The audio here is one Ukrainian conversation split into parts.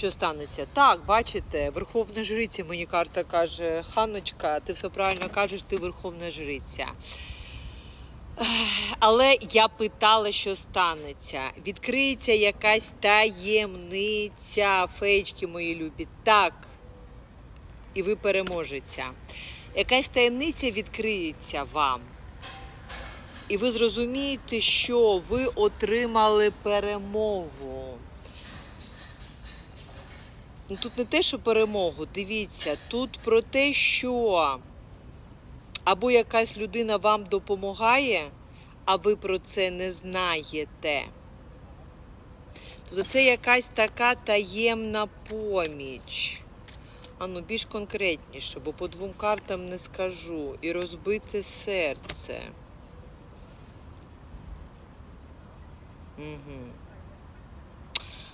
що станеться. Так, бачите, верховна жриця, мені карта каже, Ханночка, ти все правильно кажеш, ти верховна жриця. Але я питала, що станеться. Відкриється якась таємниця, феєчки мої любі. Так. І ви переможете. Якась таємниця відкриється вам. І ви зрозумієте, що ви отримали перемогу. Ну, тут не те, що перемогу, дивіться, тут про те, що або якась людина вам допомагає, а ви про це не знаєте. Тобто це якась така таємна поміч. А ну більш конкретніше, бо по двом картам не скажу. І розбите серце. Угу.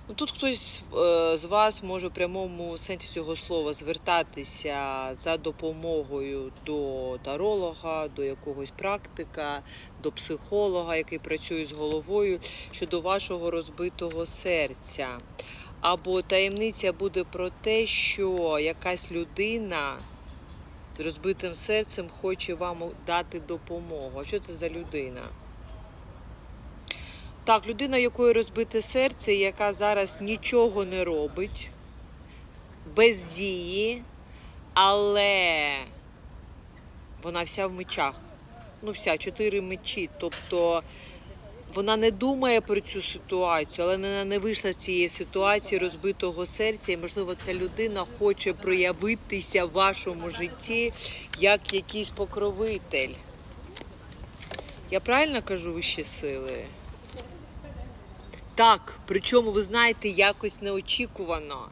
Ну, тут хтось е, з вас може в прямому сенсі цього слова звертатися за допомогою до таролога, до якогось практика, до психолога, який працює з головою щодо вашого розбитого серця. Або таємниця буде про те, що якась людина з розбитим серцем хоче вам дати допомогу. А що це за людина? Так, людина, якої розбите серце, яка зараз нічого не робить, без дії, але вона вся в мечах. Ну, вся, чотири мечі. Тобто вона не думає про цю ситуацію, але вона не вийшла з цієї ситуації розбитого серця. І, можливо, ця людина хоче проявитися в вашому житті як якийсь покровитель. Я правильно кажу вищі сили? Так, причому ви знаєте, якось неочікувано.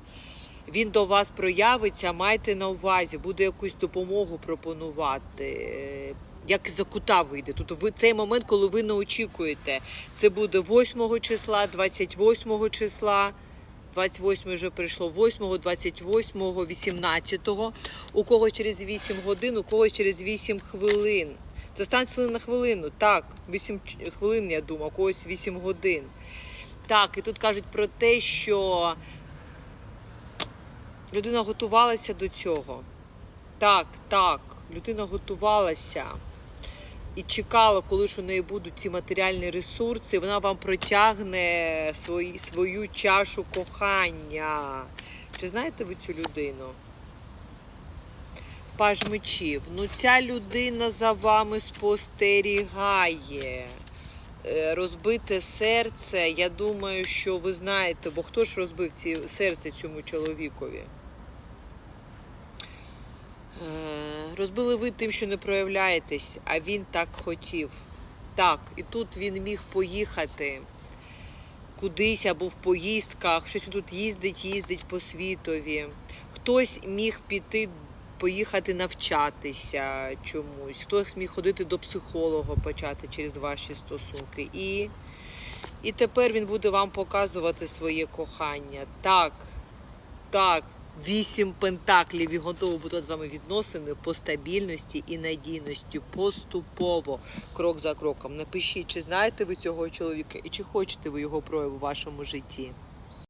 Він до вас проявиться, майте на увазі, буде якусь допомогу пропонувати. е, Як за кута вийде. Тобто ви цей момент, коли ви не очікуєте, це буде 8 числа, 28 числа. 28 вже прийшло 8, 28, 18, у когось через 8 годин, у когось через 8 хвилин. Це станція на хвилину, так, 8 хвилин, я думаю, у когось 8 годин. Так, і тут кажуть про те, що людина готувалася до цього. Так, так, людина готувалася і чекала, коли ж у неї будуть ці матеріальні ресурси, вона вам протягне свої, свою чашу кохання. Чи знаєте ви цю людину? Паж мечів. Ну, ця людина за вами спостерігає. Е, Розбите серце, я думаю, що ви знаєте, бо хто ж розбив ці, серце цьому чоловікові? Е, Розбили ви тим, що не проявляєтесь, а він так хотів. Так, і тут він міг поїхати кудись або в поїздках, щось тут їздить, їздить по світові. Хтось міг піти, поїхати навчатися чомусь, хтось міг ходити до психолога почати через ваші стосунки. І, і тепер він буде вам показувати своє кохання. Так, так, вісім пентаклів і готово бути з вами відносини по стабільності і надійності поступово, крок за кроком. Напишіть, чи знаєте ви цього чоловіка і чи хочете ви його прояву в вашому житті.